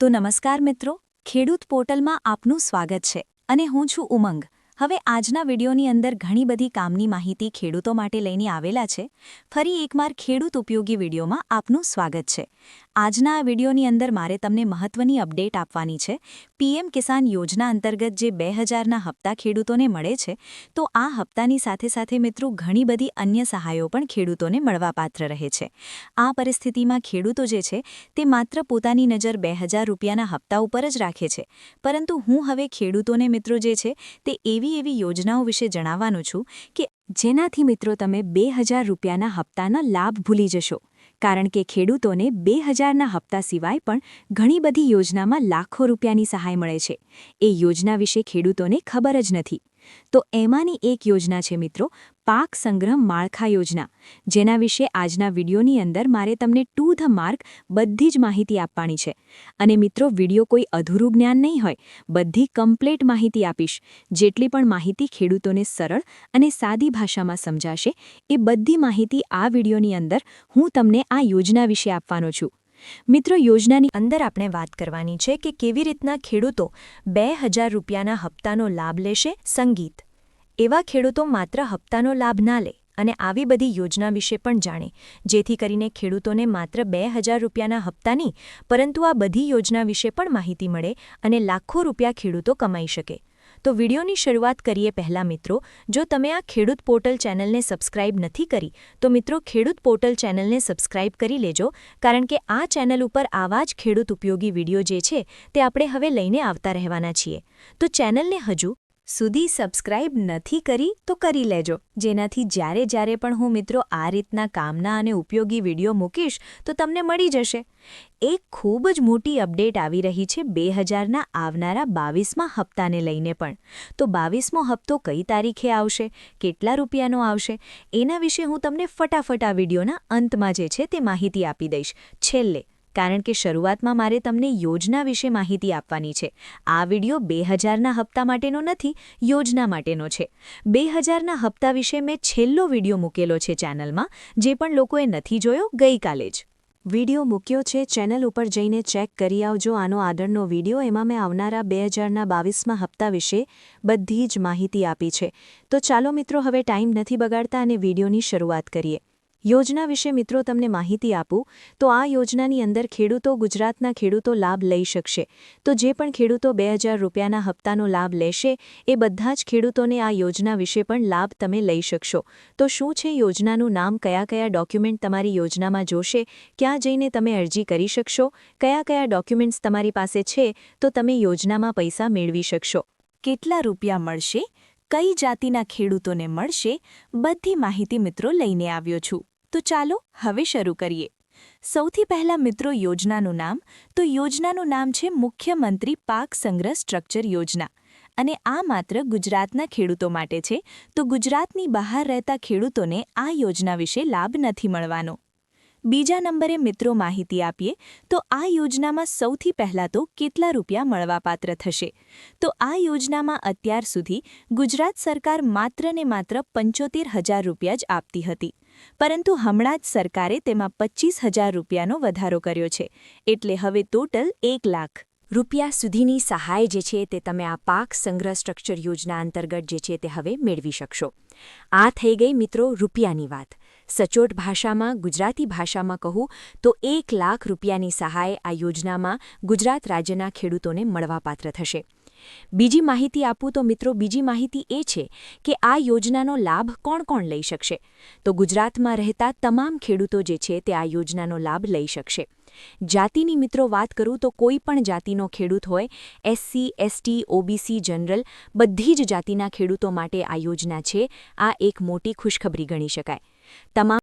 તો નમસ્કાર મિત્રો, ખેડૂત પોર્ટલમાં આપનું સ્વાગત છે અને હું છું ઉમંગ. હવે આજના વિડીયોની અંદર ઘણી બધી કામની માહિતી ખેડૂતો માટે લઈને આવેલા છે. ફરી એકવાર ખેડૂત ઉપયોગી વિડીયોમાં આપનું સ્વાગત છે. આજના આ વિડીયોની અંદર મારે તમને મહત્વની અપડેટ આપવાની છે. પીએમ કિસાન યોજના અંતર્ગત જે બે હજારના હપ્તા ખેડૂતોને મળે છે, તો આ હપ્તાની સાથે સાથે મિત્રો ઘણી બધી અન્ય સહાયો પણ ખેડૂતોને મળવાપાત્ર રહે છે. આ પરિસ્થિતિમાં ખેડૂતો જે છે, તે માત્ર પોતાની નજર બે રૂપિયાના હપ્તા ઉપર જ રાખે છે. પરંતુ હું હવે ખેડૂતોને મિત્રો જે છે, તે એવી એવી યોજનાઓ વિશે જણાવવાનું છું કે જેનાથી મિત્રો તમે બે હજાર રૂપિયાના હપ્તાના લાભ ભૂલી જશો. કારણ કે ખેડૂતોને બે હજારના હપ્તા સિવાય પણ ઘણી બધી યોજનામાં લાખો રૂપિયાની સહાય મળે છે. એ યોજના વિશે ખેડૂતોને ખબર જ નથી. તો એમાંની એક યોજના છે મિત્રો, પાક સંગ્રહ માળખા યોજના. જેના વિશે આજના વિડીયોની અંદર મારે તમને ટુ ધ માર્ક બધી જ માહિતી આપવાની છે. અને મિત્રો, વીડિયો કોઈ અધૂરું જ્ઞાન નહીં હોય, બધી કમ્પ્લેટ માહિતી આપીશ. જેટલી પણ માહિતી ખેડૂતોને સરળ અને સાદી ભાષામાં સમજાશે, એ બધી માહિતી આ વિડીયોની અંદર હું તમને આ યોજના વિશે આપવાનો છું. મિત્રો, યોજનાની અંદર આપણે વાત કરવાની છે કે કેવી રીતના ખેડૂતો બે હજાર રૂપિયાના હપ્તાનો લાભ લેશે સંગીત. એવા ખેડૂતો માત્ર હપ્તાનો લાભ ના લે અને આવી બધી યોજના વિશે પણ જાણે. જેથી કરીને ખેડૂતોને માત્ર બે હજાર રૂપિયાના હપ્તાની, પરંતુ આ બધી યોજના વિશે પણ માહિતી મળે અને લાખો રૂપિયા ખેડૂતો કમાઈ શકે. તો વિડીયોની શરૂઆત કરીએ પહેલાં મિત્રો. જો તમે આ ખેડૂત પોર્ટલ ચેનલને સબસ્ક્રાઇબ નથી કરી, તો મિત્રો ખેડૂત પોર્ટલ ચેનલને સબસ્ક્રાઇબ કરી લેજો, કારણ કે આ ચેનલ ઉપર આવા જ ખેડૂત ઉપયોગી વીડિયો જે છે, તે આપણે હવે લઈને આવતા રહેવાના છીએ. તો ચેનલને હજુ સુધી સબસ્ક્રાઇબ નથી કરી તો કરી લેજો. જેનાથી જ્યારે જ્યારે પણ હું મિત્રો આ રીતના કામના અને ઉપયોગી વીડિયો મૂકીશ, તો તમને મળી જશે. એક ખૂબ જ મોટી અપડેટ આવી રહી છે બે હજારના આવનારા બાવીસમાં હપ્તાને લઈને પણ. તો બાવીસમો હપ્તો કઈ તારીખે આવશે? કેટલા રૂપિયાનો આવશે? એના વિશે હું તમને ફટાફટ આ વિડીયોના અંતમાં જે છે તે માહિતી આપી દઈશ. છેલ્લે કારણ કે શરૂઆતમાં મારે તમને યોજના વિશે માહિતી આપવાની છે. આ વિડિયો બે હજારના હપ્તા માટેનો નથી, યોજના માટેનો છે. બે હજારના હપ્તા વિશે મેં છેલ્લો વિડિયો મૂકેલો છે ચેનલમાં, જે પણ લોકોએ નથી જોયો ગઈકાલે જ. વિડિયો મૂક્યો છે, ચેનલ ઉપર જઈને ચેક કરી આવજો આનો આદરનો વિડિયો. એમાં મેં આવનારા બે હજારના બાવીસમાં હપ્તા વિશે બધી જ માહિતી આપી છે. તો ચાલો મિત્રો, હવે ટાઈમ નથી બગાડતા અને વિડિયોની શરૂઆત કરીએ. યોજના વિશે મિત્રો તમને માહિતી આપું, તો આ યોજનાની અંદર ખેડૂતો ગુજરાતના ખેડૂતો લાભ લઈ શકશે. તો જે પણ ખેડૂતો બે હજાર રૂપિયાના હપ્તાનો લાભ લેશે, એ બધા જ ખેડૂતોને આ યોજના વિશે પણ લાભ તમે લઈ શકશો. તો શું છે યોજનાનું નામ, કયા કયા ડોક્યુમેન્ટ તમારી યોજનામાં જોશે, ક્યાં જઈને તમે અરજી કરી શકશો, કયા કયા ડોક્યુમેન્ટ્સ તમારી પાસે છે, તો તમે યોજનામાં પૈસા મેળવી શકશો. કેટલા રૂપિયા મળશે, કઈ જાતિના ખેડૂતોને મળશે, બધી માહિતી મિત્રો લઈને આવ્યો છું. તો ચાલો હવે શરૂ કરીએ. સૌથી પહેલા મિત્રો યોજનાનું નામ. તો યોજનાનું નામ છે મુખ્યમંત્રી પાક સંગ્રહ સ્ટ્રક્ચર યોજના. અને આ માત્ર ગુજરાતના ખેડૂતો માટે છે. તો ગુજરાતની બહાર રહેતા ખેડૂતોને આ યોજના વિશે લાભ નથી મળવાનો. બીજા નંબરે મિત્રો માહિતી આપીએ, તો આ યોજનામાં સૌથી પહેલાં તો કેટલા રૂપિયા મળવાપાત્ર થશે? તો આ યોજનામાં અત્યાર સુધી ગુજરાત સરકાર માત્ર ને માત્ર પંચોતેર હજાર રૂપિયા જ આપતી હતી. પરંતુ હમણાં જ સરકારે તેમાં પચીસ હજાર રૂપિયાનો વધારો કર્યો છે. એટલે હવે ટોટલ એક લાખ રૂપિયા સુધીની સહાય જે છે તે તમે આ પાક સંગ્રહ સ્ટ્રક્ચર યોજના અંતર્ગત જે છે તે હવે મેળવી શકશો. આ થઈ ગઈ મિત્રો રૂપિયાની વાત. સચોટ ભાષામાં, ગુજરાતી ભાષામાં કહું, તો એક લાખ રૂપિયાની સહાય આ યોજનામાં ગુજરાત રાજ્યના ખેડૂતોને મળવાપાત્ર થશે. બીજી માહિતી આપું તો મિત્રો, બીજી માહિતી એ છે કે આ યોજનાનો લાભ કોણ કોણ લઈ શકશે? તો ગુજરાતમાં રહેતા તમામ ખેડૂતો જે છે તે આ યોજનાનો લાભ લઈ શકશે. જાતિની મિત્રો વાત કરું તો કોઈ પણ જાતિનો ખેડૂત હોય એસસી એસટી ઓબીસી જનરલ બધી જ જાતિના ખેડૂતો માટે આ યોજના છે. આ એક મોટી ખુશખબરી ગણી શકાય. તમામ